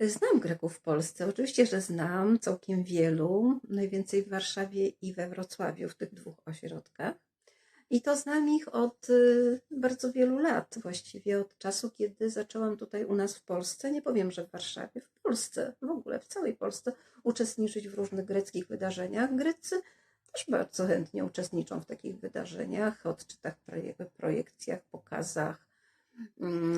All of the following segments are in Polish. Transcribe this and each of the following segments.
Znam Greków w Polsce. Oczywiście, że znam całkiem wielu, najwięcej w Warszawie i we Wrocławiu, w tych dwóch ośrodkach. I to znam ich od y, bardzo wielu lat, właściwie od czasu, kiedy zaczęłam tutaj u nas w Polsce, nie powiem, że w Warszawie, w Polsce, w ogóle w całej Polsce, uczestniczyć w różnych greckich wydarzeniach. Grecy też bardzo chętnie uczestniczą w takich wydarzeniach, odczytach, proje- projekcjach, pokazach,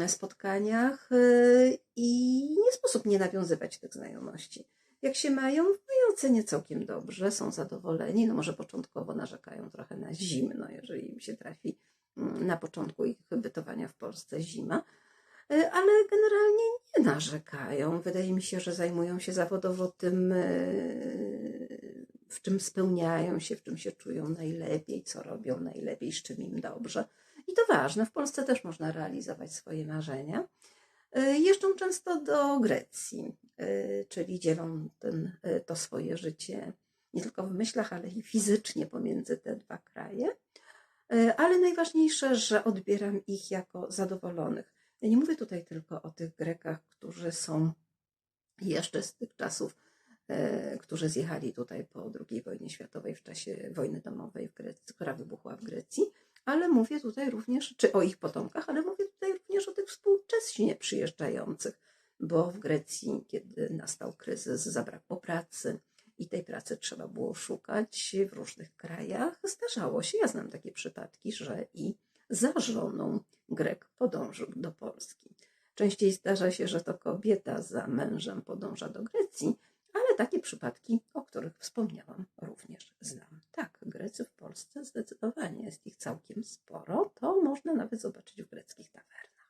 spotkaniach y, i nie sposób nie nawiązywać tych znajomości. Jak się mają, w mojej ocenie całkiem dobrze, są zadowoleni. No może początkowo narzekają trochę na zimno, jeżeli im się trafi mm, na początku ich bytowania w Polsce zima, Y, ale generalnie nie narzekają. Wydaje mi się, że zajmują się zawodowo tym, y, w czym spełniają się, w czym się czują najlepiej, co robią najlepiej, z czym im dobrze. I to ważne, w Polsce też można realizować swoje marzenia. Y, Jeżdżą często do Grecji, y, czyli dzielą ten, y, to swoje życie nie tylko w myślach, ale i fizycznie pomiędzy te dwa kraje. Ale najważniejsze, że odbieram ich jako zadowolonych. Ja nie mówię tutaj tylko o tych Grekach, którzy są jeszcze z tych czasów, którzy zjechali tutaj po II wojnie światowej w czasie wojny domowej, w Grecji, która wybuchła w Grecji, ale mówię tutaj również, czy o ich potomkach, ale mówię tutaj również o tych współcześnie przyjeżdżających, bo w Grecji, kiedy nastał kryzys, zabrakło pracy i tej pracy trzeba było szukać w różnych krajach. Zdarzało się, ja znam takie przypadki, że i za żoną Grek podążył do Polski. Częściej zdarza się, że to kobieta za mężem podąża do Grecji, ale takie przypadki, o których wspomniałam, również znam. Polsce zdecydowanie jest ich całkiem sporo. To można nawet zobaczyć w greckich tawerach.